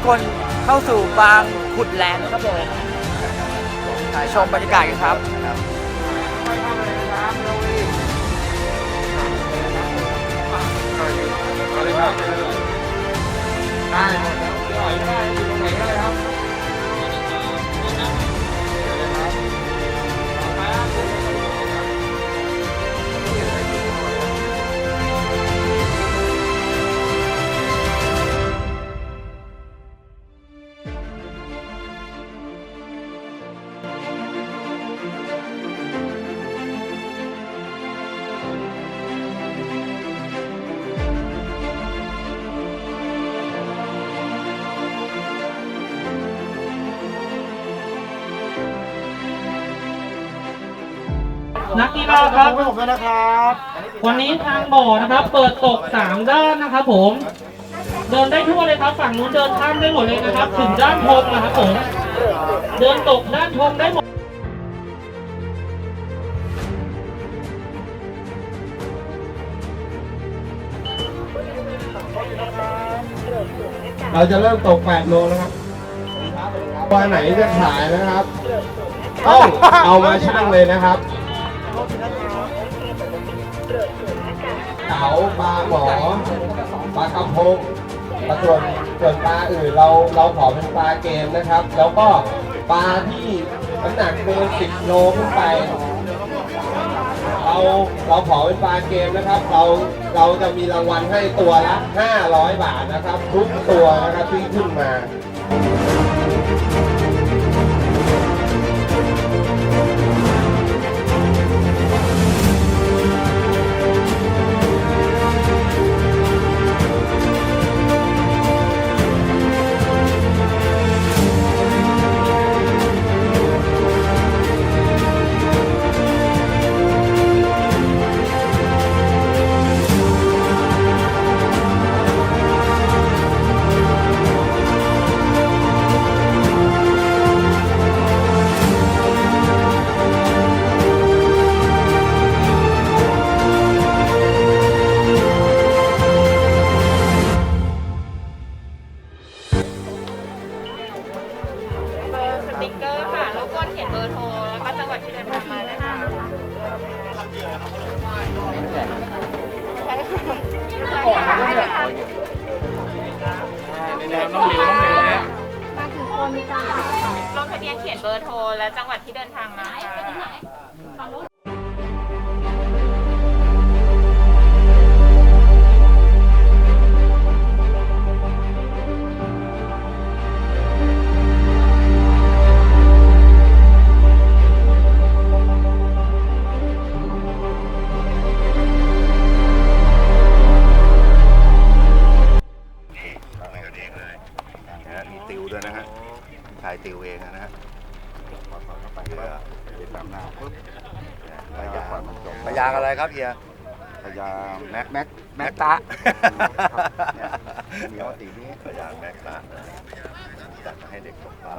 ทุกคนเข้าสู่บางขุดแลนด์ครับผมถ่ายชมบรรยากาศกันครับนั กกีฬาครับผมด้วยนะครับวันนี้ทางบ่อนะครับ เปิดตกสามด้านนะครับ ผม เดินได้ทั่วเลยครับ ฝั่งนู้นเดินข้ามได้หมดเลยนะครับ ถึงด้านธงนะครับผม เดินตกด้านธงได้หมดเราจะเริ่มตก8โลแล้วครับวันไหนจะขายนะครับ ต้องเอามาชั่งเลยนะครับาปลาหมอปลากระพงปลาส่วนส่วนปลาอื่นเราเราขอเป็นปลาเกมนะครับ แล้วก็ปลาที่น้ำหนักเกิน10โลขึ้นไป เราเราขอเป็นปลาเกมนะครับ เราเราจะมีรางวัลให้ตัวละ 500 บาทนะครับ ทุกตัวนะครับที่ขึ้นมา พยางพยางอะไรครับเฮีย พยางแม็กแม็กแม็กตะมีข้อตีนี้พยางแม็กตะจัดมาให้เด็กตกปลา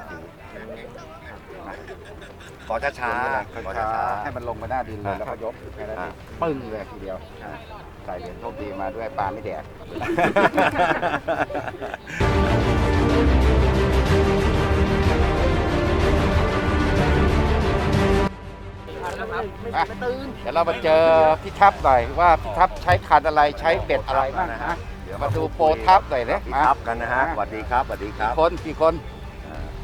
ขอช้าช้าๆขอช้าช้าให้มันลงไปหน้าดินเลยแล้วก็ยกแค่นั้นเองปึ้งเลยทีเดียวใส่เหรียญโชคดีมาด้วยปลาไม่แดก อะเดี๋ยวเรามาเจอพี่ทับหน่อยว่าพี่ทับใช้คันอะไรใช้เบ็ดอะไรบ้างนะฮะเดี๋ยวมาดูโปรทับหน่อยเนี่ยพี่มาทับกันนะฮะสวัสดีครับสวัสดีครับคนกี่คน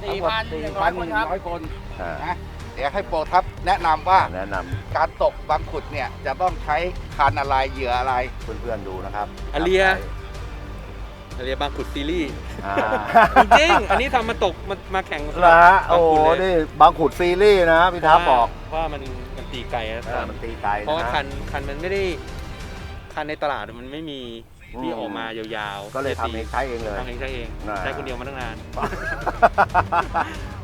สี่พันสี่พันหนึ่งร้อยคนอ่านะเดี๋ยวให้โปรทับแนะนำว่าแนะนำการตกบางขุดเนี่ยจะต้องใช้คันอะไรเหยื่ออะไรเพื่อนๆดูนะครับอาเลียอาเรียบางขุดซีรีส์อ่าจริงๆอันนี้ทำมาตกมามาแข่งเหรอฮะโอ้โหบางขุดเลยนี่บางขุดซีรีส์นะพี่ทับบอกเพราะว่ามันมัน ตีไกลนะเออมันตีไกลเพราะว่านะคันคันมันไม่ได้คันในตลาดมันไม่มีที่ออกมายาวๆก็เลยทำเองใช้เองเลยทำเองใช้เองน่าใช้คนเดียวมาตั้งนาน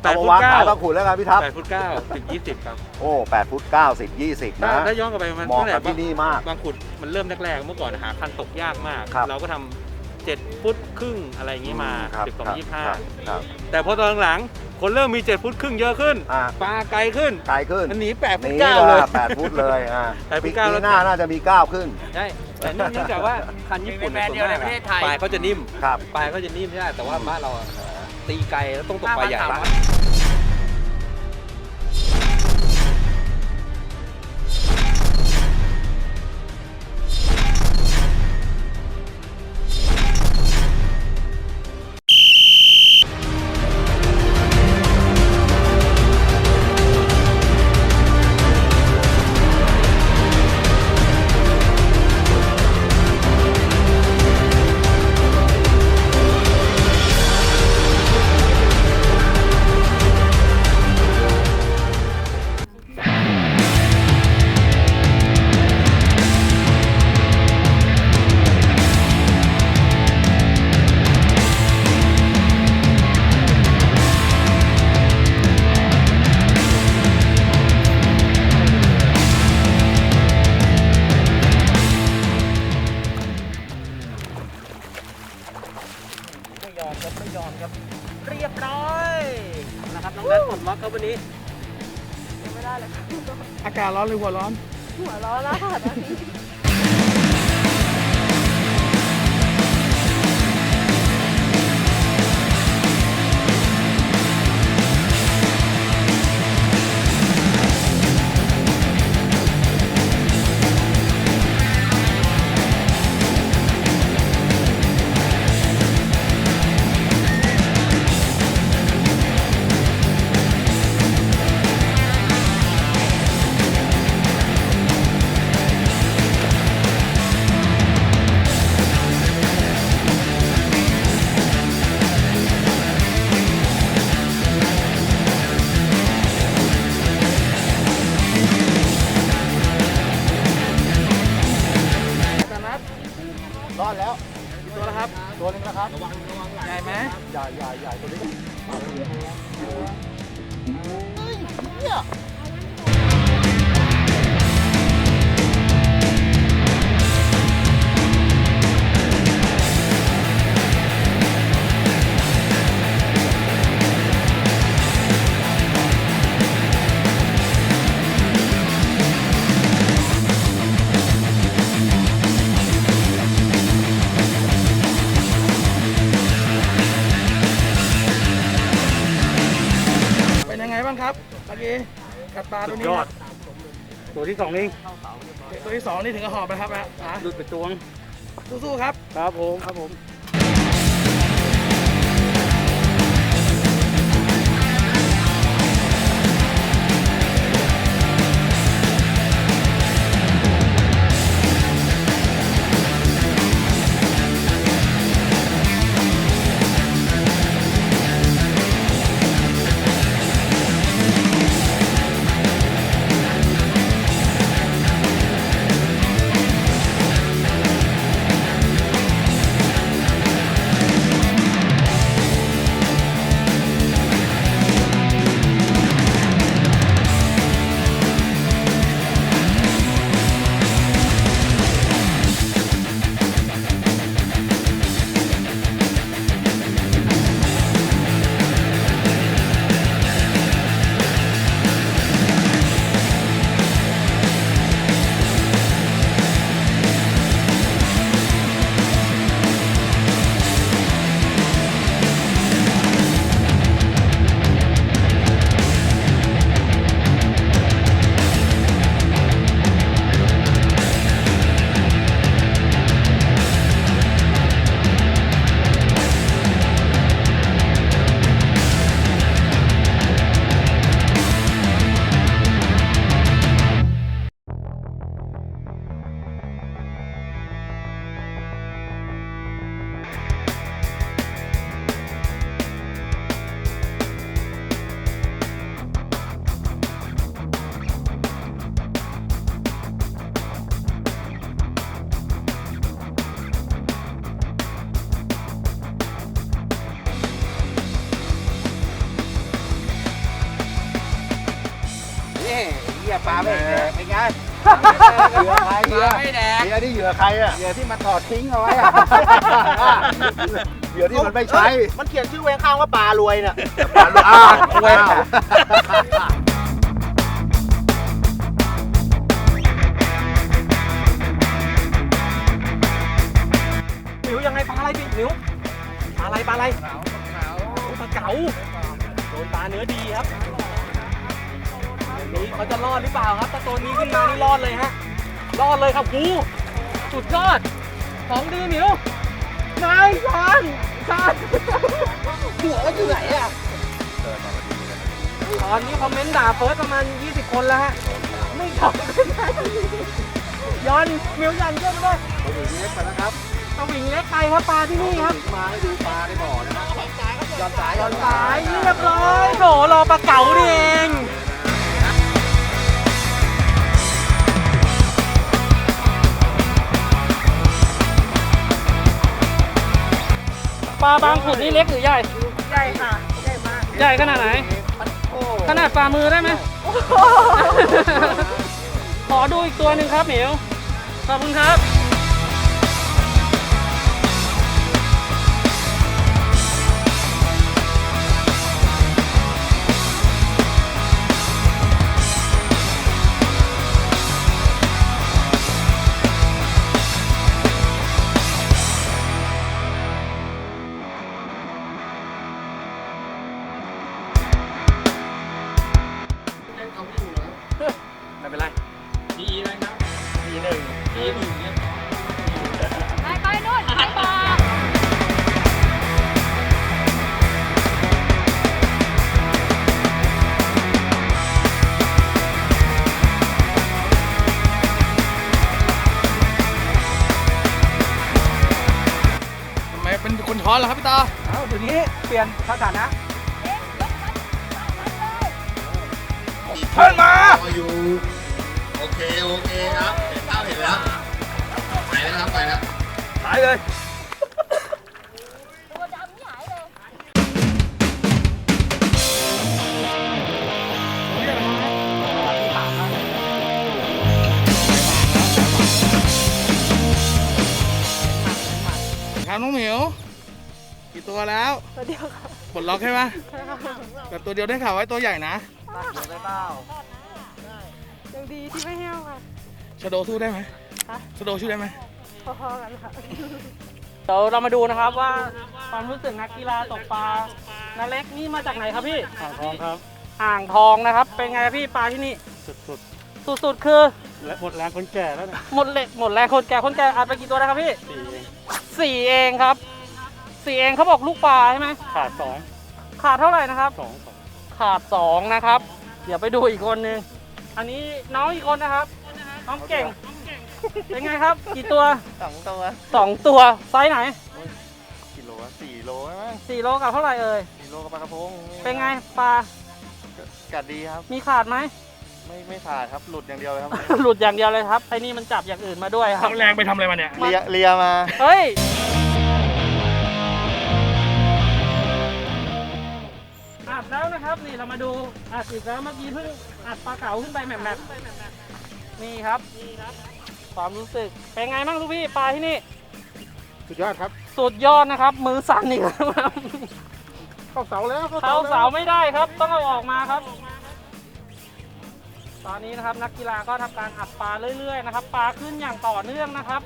เอามาวางขายบางขุดแล้วกันพี่ทับแปดฟุตเก้าสิบยี่สิบครับโอ้แปดฟุตเก้าสิบยี่สิบถ้านะถ้าย้อนกลับไปมันเหมาะตั้งแต่กับที่นี่มากบางขุดมันเริ่มแรกๆเมื่อก่อนหาคันตกยากมากครับเราก็ทำเจ็ดฟุตครึ่งอะไรอย่างนี้มาครับสิบสองครับยี่ห้าครับครับแต่พอตอนหลังๆ คนเริ่มมีเจ็ดฟุตครึ่งเยอะขึ้น อ่าปลาไกลขึ้นไกลขึ้นมันหนีแปดฟุตนี่เก้าเลย แปดฟุตเลยอ่าแปดฟุปีตเก้าแล้วหน้าน่าจะมีเก้าขึ้น ใช่แต่เนื่องเนื่องจากว่าคันญี่ปุ่นเป็นแบรนด์เดียวในประเทศไทย ปลายเขาจะนิ่มครับ ปลายเขาจะนิ่มใช่ไหมแต่ว่าบ้านเราอะตีไกลแล้วต้องตกปลาใหญ่5,300 ตัวที่สองเองตัวที่สองนี่ถึงกับหอบนะครับนะอะหลุดไปตวงสู้ๆครับ ครับผมครับผม ยื่อที่เหยื่อใครอะเหยื่อที่มันถอดทิ้งเอาไว้อะเหยื่อที่มันไม่ใช้มันเขียนชื่อไว้ข้างว่าปลารวยน่ะปลาอ้าวอ้าวอะไรพี่หมิวปลาอะไรปลาอะไรปลาเก๋าโดนปลาเนื้อดีครับตัวนี้เขาจะรอดหรือเปล่าครับถ้าตัวนี้ขึ้นมานี่รอดเลยฮะรอดเลยครับหู สุดยอด ของดีหมิวนายชานชานหัวอยู่ไหนอะตอนนี้คอมเมนต์ด่าเฟิร์สประมาณ 20 คนแล้วฮะ ไม่ตอบไม่ได้ย้อนมิวยันเยอะด้วยสวิงเล็กไปนะครับสวิงเล็กไปครับปลาที่นี่ครับมาดูปลาในบ่อนะครับย้อนสายย้อนสายเรียบร้อยโถรอปลาเก๋านี่เอง ปลาบางขุดนี่เล็กหรือใหญ่ ใหญ่ค่ะ ใหญ่มากใหญ่ขนาดไหน ขนาดฝ่ามือได้ไหม ขอดูอีกตัวหนึ่งครับเหมียว ขอบคุณครับ ปลี่ยนสถานะเพิ่นมาอยู่โอเคโอเคครับเห็นภาพเห็นแล้วไปแล้วครับไปแล้วหายเลยครับน้องเหมียว กี่ตัวแล้วตัวเดียวค่ะปลดล็อกใช่ไหมแต่ตัวเดียวได้ข่าวไว้ตัวใหญ่นะเดี๋ยวไปเปล่ายังดีที่ไม่แห้วค่ะชโดสู้ได้ไหมฮะชโดสู้ได้ไหมพอๆกันค่ะเดี๋ยวเรามาดูนะครับว่าความรู้สึกนักกีฬาตกปลานาเล็กนี่มาจากไหนครับพี่อ่างทองครับอ่างทองนะครับ เป็นไงพี่ปลาที่นี่ สุดสุดๆคือ ๆ และหมดแรงคนแก่แล้วเนี่ยหมดเหล็กหมดแรงคนแก่คนแก่อัดไปกี่ตัวนะครับพี่สี่เองสี่เองครับ สี่เองเขาบอกลูกปลาใช่ไหมขาดสองขาดเท่าไหร่นะครับ สองสองขาดสองนะครับ เดี๋ยวไปดูอีกคนนึง อันนี้น้องอีกคนนะครับ น้องเก่ง เป็นไงครับ กี่ตัวสองตัวสองตัว ไซส์ไหนกิโลอะสี่โลใช่ไหมสี่โลกับเท่าไหร่เอ่ยสี่โลกับปลากระพงเป็นไงปลากัดดีครับ มีขาดไหม ไม่ไม่ขาดครับ หลุดอย่างเดียวเลยครับ หลุดอย่างเดียวเลยครับไอ้นี่มันจับอย่างอื่นมาด้วยครับ เอาแรงไปทำอะไรมาเนี่ย เลียเลียมา เฮ้ย อัดแล้วนะครับ นี่เรามาดูอัดอีกแล้วเมื่อกี้เพิ่งอัดปลาเก๋าขึ้นไปแมปๆนี่ครับ ความรู้สึกเป็นไงบ้างลูกพี่ปลาที่นี่ สุดยอดครับ สุดยอดนะครับ มือสั่นอีกแล้วครับเข้าเสาแล้วเข้าเสาไม่ได้ครับ ต้องเอาออกมาครับ ตอนนี้นะครับนักกีฬาก็ทำการอัดปลาเรื่อยๆนะครับปลาขึ้นอย่างต่อเนื่องนะครับ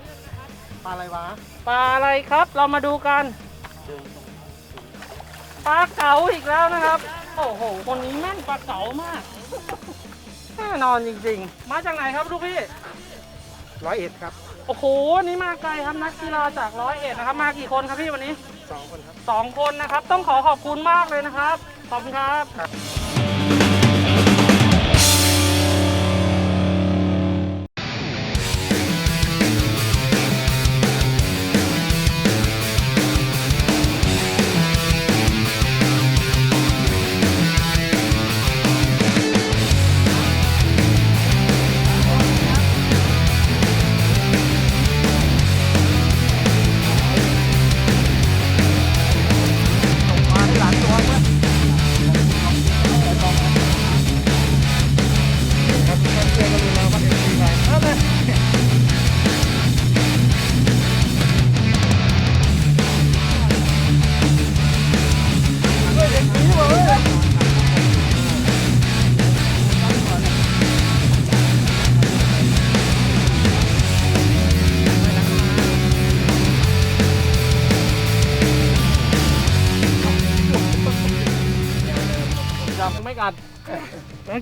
ปลาอะไรวะปลาอะไรครับ เรามาดูกัน ปลาเก๋าอีกแล้วนะครับ โอ้โห คนนี้แม่นปลาเก๋ามาก แน่นอนจริงๆ มาจากไหนครับลูกพี่ ร้อยเอ็ดครับโอ้โห นี่มาไกลครับนักกีฬาจากร้อยเอ็ดนะครับ มากี่คนครับพี่วันนี้สองคนครับสองคนนะครับ ต้องขอขอบคุณมากเลยนะครับ ขอบคุณครับกัด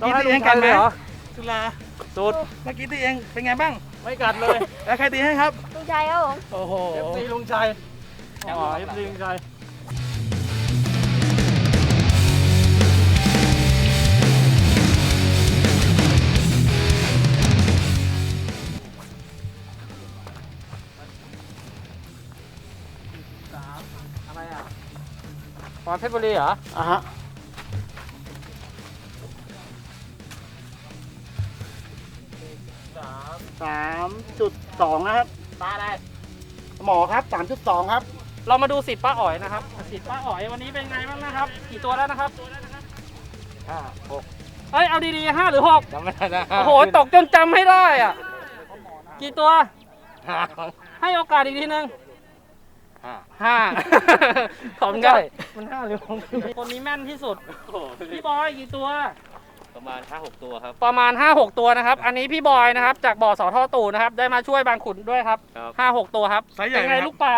มื่อกี้ตีเองกัดไหมเหรอสุลาสุดเมื่อกี้ตีเองเป็นไงบ้างไม่กัดเลยแล้วใครตีให้ครับลูกชายครับผม โอ้โหเอฟซีลุงชัยอ๋อเอฟซีลุงชัยสามอะไรอะปอนเพชรบุรีเหรออะฮะ สามจุดสองนะครับตาอะไรหมอครับสามจุดสองครับ เรามาดูสิทธิ์ป้าอ๋อยนะครับสิทธิ์ป้าอ๋อยวันนี้เป็นไงบ้างนะครับ กี่ตัวแล้วนะครับห้าหกเอ้ยเอาดีๆห้าหรือหกจำไม่ได้นะโอ้โหตกจนจำไม่ได้อะ กี่ตัว ห้าให้โอกาสอีกทีนึงห้าห้าขอบคุณครับใช่มันห้าหรือหกคนนี้แม่นที่สุดพี่บอยกี่ตัว ประมาณห้าหกตัวครับ ประมาณ 5 6 ตัวนะครับ อันนี้พี่บอยนะครับ จากบ่อสอท่อตู่นะครับ ได้มาช่วยบางขุนด้วยครับครับห้าหกตัวครับไซส์ใหญ่เป็นไหมไงครับ ลูกปลา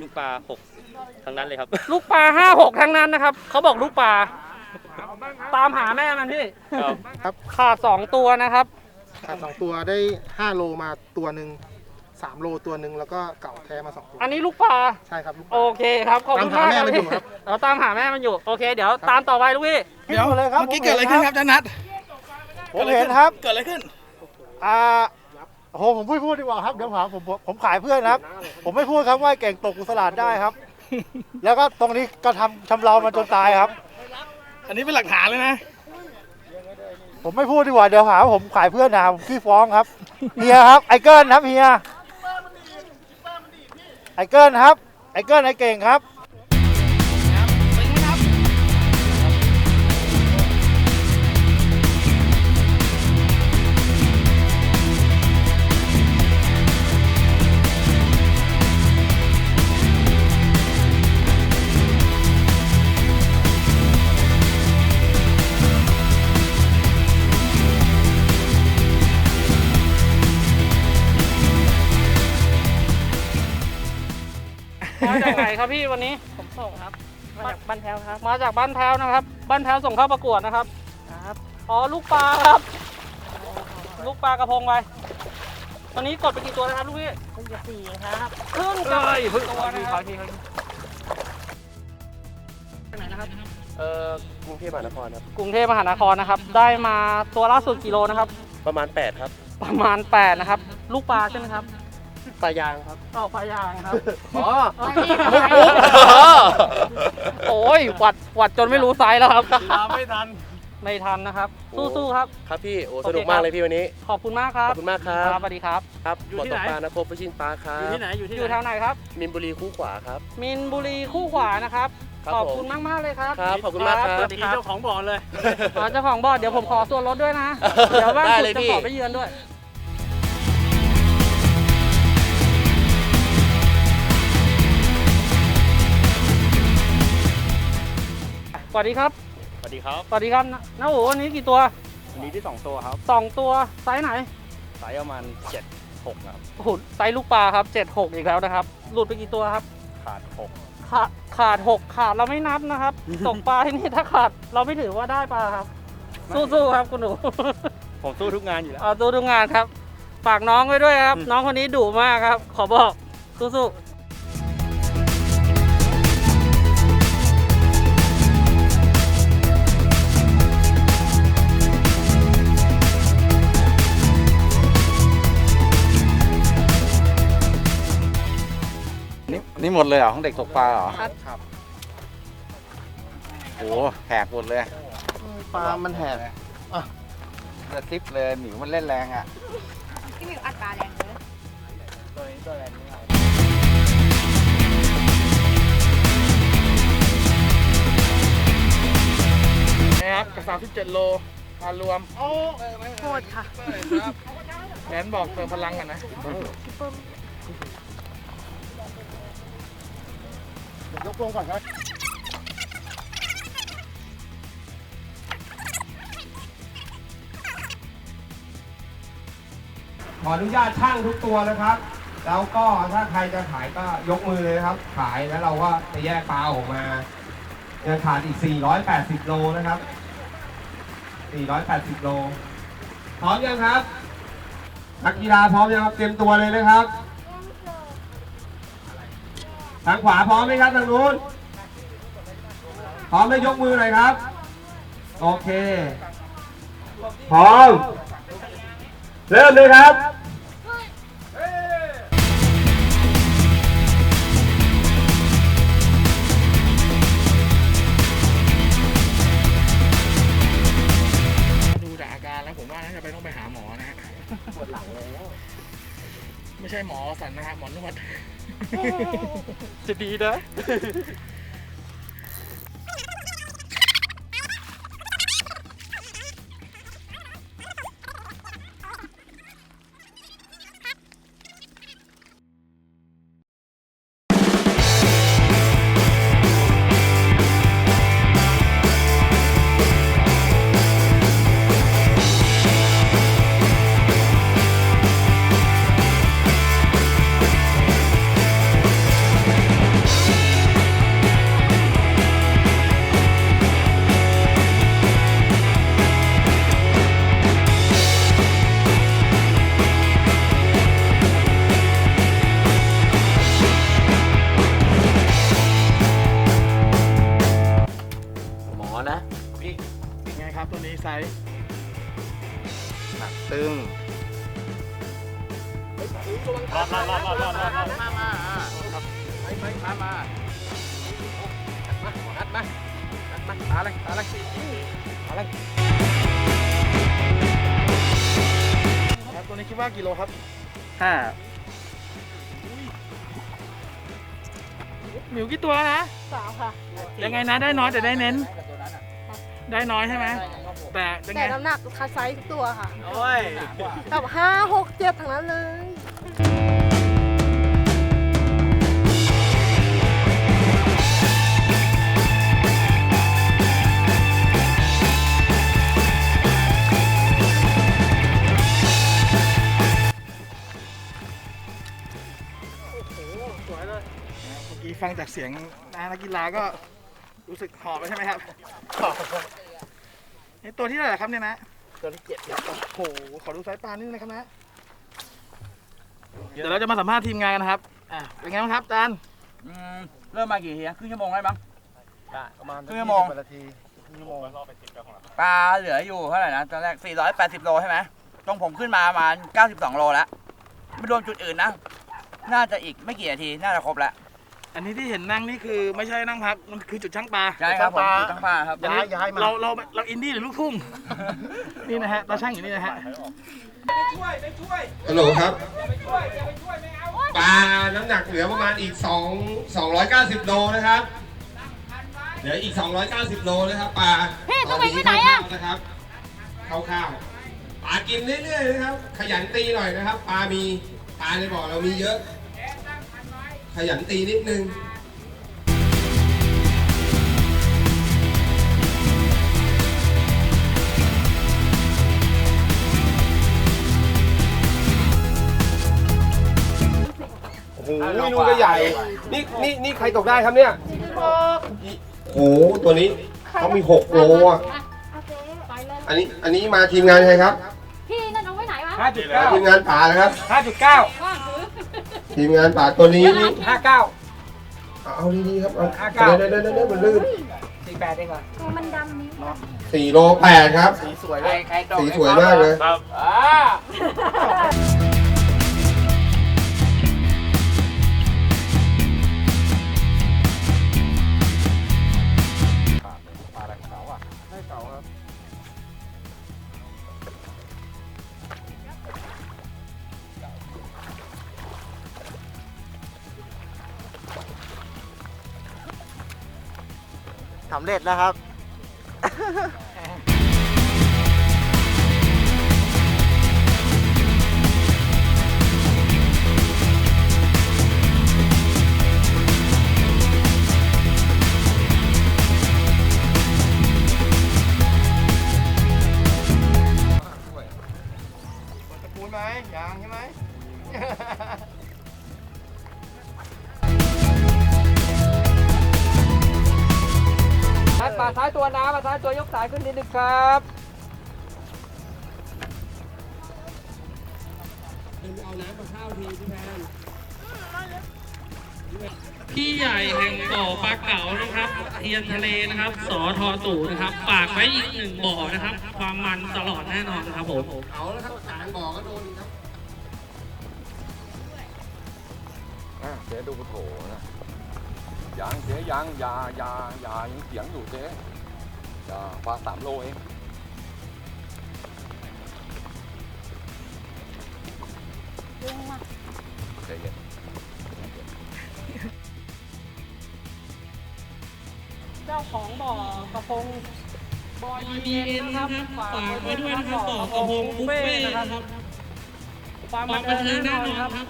ลูกปลาหกทั้งนั้นเลยครับ ลูกปลาห้าหกทั้งนั้นนะครับ เขาบอกลูกปลา ตามหาแม่มันพี่ครับ ครับ ขาดสองตัวนะครับ ขาดสองตัวได้ห้าโลมาตัวหนึ่งสามโลตัวหนึ่งแล้วก็เก่าแท้มาสองตัวอันนี้ลูกปลาใช่ครับลูกโอเคครับขอบคุณมากตามหาแม่มันอยู่พี่ครับเราตามหาแม่มันอยู่โอเค เดี๋ยวตามต่อไปลูกพี่เดี๋ยวเมื่อกี้เกิดอะไรขึ้นครับอาจารย์นัทผมเห็นครับ เกิดอะไรขึ้นอ่าโอ้โหผมไม่พูดดีกว่าครับเดี๋ยวหาผมผมผมขายเพื่อนครับ ผมไม่พูดครับว่าเก่งตกกุศลาดได้ครับ แล้วก็ตรงนี้ก็ทำชำเรามันจนตายครับ อันนี้เป็นหลักฐานเลยนะ ผมไม่พูดดีกว่าเดี๋ยวหาว่าผมขายเพื่อนนะผมขี้ฟ้องครับเฮียครับไอเกิลครับเฮีย ไอเกิลครับ ไอเกิลไอเก่งครับ มาจากไหนครับพี่วันนี้ ผมส่งครับ มาจากบ้านแถวครับ มาจากบ้านแพ้วนะครับ บ้านแพ้วส่งเข้าประกวดนะครับ ครับ อ๋อลูกปลาครับ ลูกปลากระพงไปตอนนี้กดไปกี่ตัวนะครับลูกพี่เพิ่งจะสี่ครับครึ่งเอ้ยตัเพิ่งวนะครับพี่เขาไปไหนนะครับ เอ่อกรุงเทพมหานครครับ กรุงเทพมหานครนะครับ ได้มาตัวล่าสุดกิโลนะครับ ประมาณ 8 ครับ ประมาณ 8 นะครับ ลูกปลาใช่ไหมครับ ปลายางครับ ออกปลายางครับ อ๋อโอ้ยหวัดหวัดจนไม่รู้ไซส์แล้วครับ ตามไม่ทัน ไม่ทันนะครับสู้ๆครับ ครับพี่โอ้โอเคสนุกมากเลยพี่วันนี้ ขอบคุณมากครัขบอบคุณมากครับสวัสดีครับ ครับอยู่บ่อที่ตไหนกปลานะโคฟิชินปลาครัอยู่บที่ไหนอยู่ที่อยู่ไหนแถวไหนครับ มินบุรีคู่ขวาครับ มินบุรีคู่ขวานะครับ ครับขอบผมคุณมากมากๆเลยครับ ครับขอบคุณมากครับ สวัสดีมีครับเจ้าของบ่อเลย อ๋อเจ้าของบ่อเดี๋ยวผมขอส่วนลดด้วยนะ เดี๋ยวบ้านได้คุณเลยจะพี่ ขอไปเยือนด้วย สวัสดีครับ สวัสดีครับสวัสดีครับนน้าโอ๋วันนี้กี่ตัววันนี้ที่สองตัวครับสองตัวไซส์ไหนสายประมาณเจ็ดหกนะครับโอ้โหไซส์ลูกปลาครับ76อีกแล้วนะครับ หลุดไปกี่ตัวครับ ขาดหกขาดขาด6ขาดเราไม่นับนะครับ ตกปลาที่นี่ถ้าขาดเราไม่ถือว่าได้ปลาครับ สู้ๆครับคุณหนู ผมสู้ทุกงานอยู่แล้ว เอาตัวทุกงานครับ ฝากน้องไว้ด้วยครับ น้องคนนี้ดุมากครับ ขอบอกสู้ๆ นี่นี่หมดเลยเหรอของเด็กตกปลาเหรอครับโอ้โหแหกหมดเลย ปลามันแหกเลือดซิปเลยหมิวมันเล่นแรงอะ พี่มิวอัดปลาแรงเลยนะครับกับ37โลพารวมโคตรค่ะแอนบอกเติมพลังกันนะ ยกลงก่อนครับขออนุญาตช่างทุกตัวนะครับ แล้วก็ถ้าใครจะขายก็ยกมือเลยนะครับ ขายแล้วเราก็จะแยกปลาออกมายังขาดอีก 480 โลนะครับ 480 โล พร้อมยังครับ นักกีฬาพร้อมยังครับ เตรียมตัวเลยนะครับ ทางขวาพร้อมไหมครับทางนู้น พร้อมไหมยกมือหน่อยครับ โอเค พร้อม เริ่มเลยครับดูจากอาการแล้วผมว่าน่าจะไปต้องไปหาหมอนะฮะปวดหลังแล้ว ไม่ใช่หมอสันนะฮะหมอนวด จะดีนะ ไงนะได้น้อยแต่ได้เน้น ได้น้อยใช่ไหมแต่ยังไงแต่น้ำหนักคัดไซส์ทุกตัวค่ะโอ้ยแบบห้าหกเจ็ดทั้งนั้นเลยสวยเลยเมื่อกี้ฟังจากเสียงนักกีฬาก็ รู้สึกหอบไปใช่ไหมครับนี่ตัวที่เท่าไหร่ครับเนี่ยนะ ตัวที่เจ็ดโอ้โหขอดูสายปลานิดนึงนะครับนะ เดี๋ยวเราจะมาสัมภาษณ์ทีมงานกันนะครับ อะ เป็นไงบ้างครับอาจานอืมเริ่มมากี่ทีนะครึ่งชั่วโมงได้มั้ง ประมาณครึ่งชั่วโมงนาทีครึ่งชั่วโมงปลาเหลืออยู่เท่าไหร่นะตอนแรก 480 โลใช่ไหมตรงผมขึ้นมาประมาณ92 โลแล้ว ไม่รวมจุดอื่นนะ น่าจะอีกไม่กี่นาที น่าจะครบแล้ว อันนี้ที่เห็นนั่งนี่คือไม่ใช่นั่งพักมันคือจุดช่างปลาใช่ครับผมจุดทั้งปลาครับ ย้ายย้ายมาเราเราเราอินดี้หรือลูกทุ่ง นี่นะฮะตาช่างอยู่นี่นะฮะฮัลโหลครับปลาน้ำหนักเหลือประมาณอีก 2 290 โลนะครับ เหลืออีก 290 โลนะครับปลาพี่ตัวตอนไหนนี้ไปไหนอะคร่าวๆนะครับคร่าวๆปลากินเรื่อยๆนะครับ ขยันตีหน่อยนะครับ ปลามีปลาในบ่อเรามีเยอะ ขยันตีนิดนึงโอ้โหลูกก็ใหญ่ นี่นี่นี่ใครตกได้ครับเนี่ยโอ้โหตัวนี้เขามี6โลอะอันนี้อันนี้มาทีมงานใครครับ พี่นั่นเอาไว้ไหนวะห้าจุดเก้าทีมงานป่านะครับห้าจุดเก้า ทีมงานป่าตัวนี้นี่ห้าเก้าเอาดีๆครับเอาห้าเก้าเดี๋ยวเดี๋ยวเดี๋ยวเดี๋ยวมันลื่นสี่แปดเองเหรอมันดำนี้สี่โลแปดครับ สีสวยเลยใครตกสีสวยมากเลยอ่า สำเร็จแล้วครับตะปูนไหมยางใช่ไหม ซ้ายตัวน้ำมาซ้ายตัวยกสายขึ้นนิดนึงครับพี่ใหญ่แห่งบ่อปลาเก๋านะครับเทียนทะเลนะครับสอทอตู่นะครับฝากไว้อีกหนึ่งบ่อนะครับ ความมันตลอดแน่นอนนะครับผมเอาแล้วครับสารบ่อก็โดนครับอะเดี๋ยวดูโถนะ ยังเจ๊ยังอยาอยาอยายังเสียงอยู่เจ๊อยาปลาสามโลเองใจเย็นเจ้าของบ่อกระพงบอยมีเอ็นนะครับฝากไว้ด้วยนะครับบ่อกระพงบุฟเฟ่นะครับความความบับันนเทิเทิงงแน่แน่นอนนอนครับครับ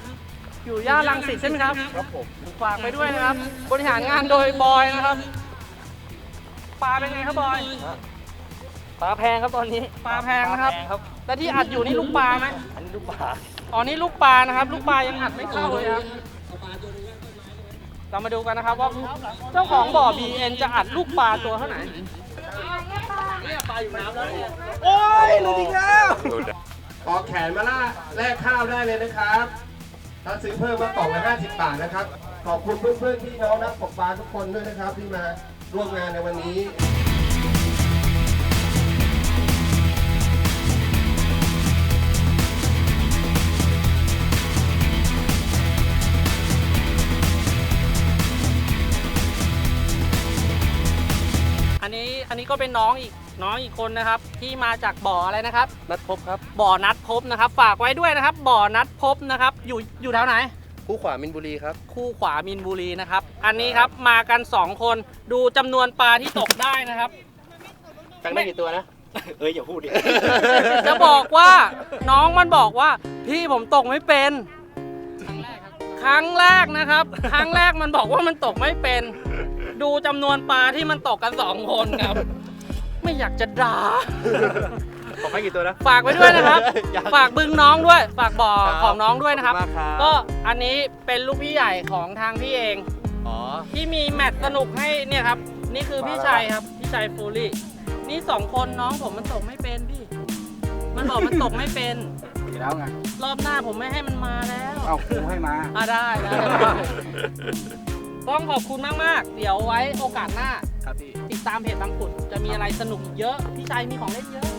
อยู่ย่านรังสิตใช่ไหมครับครับผมฝากไปด้วยนะครับ บริหารงานโดยบอยนะครับปลาเป็นไงครับบอยปลาแพงครับตอนนี้ปลาแพงนะครับแล้วที่อัดอยู่นี่ลูกปลาไหมอันนี้ลูกปลาอ๋อนี่ลูกปลานะครับ ลูกปลายังอัดไม่เข้าเลยครับเรามาดูกันนะครับว่าเจ้าของบ่อ BN จะอัดลูกปลาตัวเท่าไหร่ปลาอยู่น้ำแล้วเนี่ยโอ้ยหลุดอีกแล้วออกแขนมาล่าแลกข้าวได้เลยนะครับ ถ้าซื้อเพิ่มมากล่องละ50 บาทนะครับ ขอบคุณเพื่อนๆพี่น้องนักตกปลาทุกคนด้วยนะครับที่มาร่วมงานในวันนี้ อันนี้อันนี้ก็เป็นน้องอีกน้องอีกคนนะครับ ที่มาจากบ่ออะไรนะครับ นัดพบครับบ่อนัดพบนะครับ ฝากไว้ด้วยนะครับ บ่อนัดพบนะครับ อยู่อยู่แถวไหน คู่ขวามินบุรีครับ คู่ขวามินบุรีนะครับ อันนี้ครับมากัน 2 คนดูจำนวนปลาที่ตกได้นะครับตังได้กี่ตัวนะ เอ้ยอย่าพูดดิ จะบอกว่าน้องมันบอกว่า พี่ผมตกไม่เป็น ครั้งแรกนะครับ ครั้งแรกมันบอกว่ามันตกไม่เป็น ดูจำนวนปลาที่มันตกกันสองคนครับ ไม่อยากจะด่าขอให้กี่ตัวนะ ฝากไว้ด้วยนะครับ ยัง ฝากบึงน้องด้วย ฝากบ่อครับของน้องด้วยนะครับ ขอบคุณมากครับก็อันนี้เป็นลูกพี่ใหญ่ของทางพี่เอง อ๋อ ที่มีแมตช์สนุกให้เนี่ยครับ นี่คือพี่ชัยครับ พี่ชัยฟูลี่ นี่สองคนน้องผมมันตกไม่เป็นพี่ มันบอกมันตกไม่เป็นดีแล้วไง รอบหน้าผมไม่ให้มันมาแล้ว เอาครูให้มา อะได้ได้ ต้องขอบคุณมาก ๆ เดี๋ยวไว้โอกาสหน้า ครับพี่ ติดตามเพจบางขุดจะมีอะไรสนุกเยอะ พี่ชัยมีของเล่นเยอะ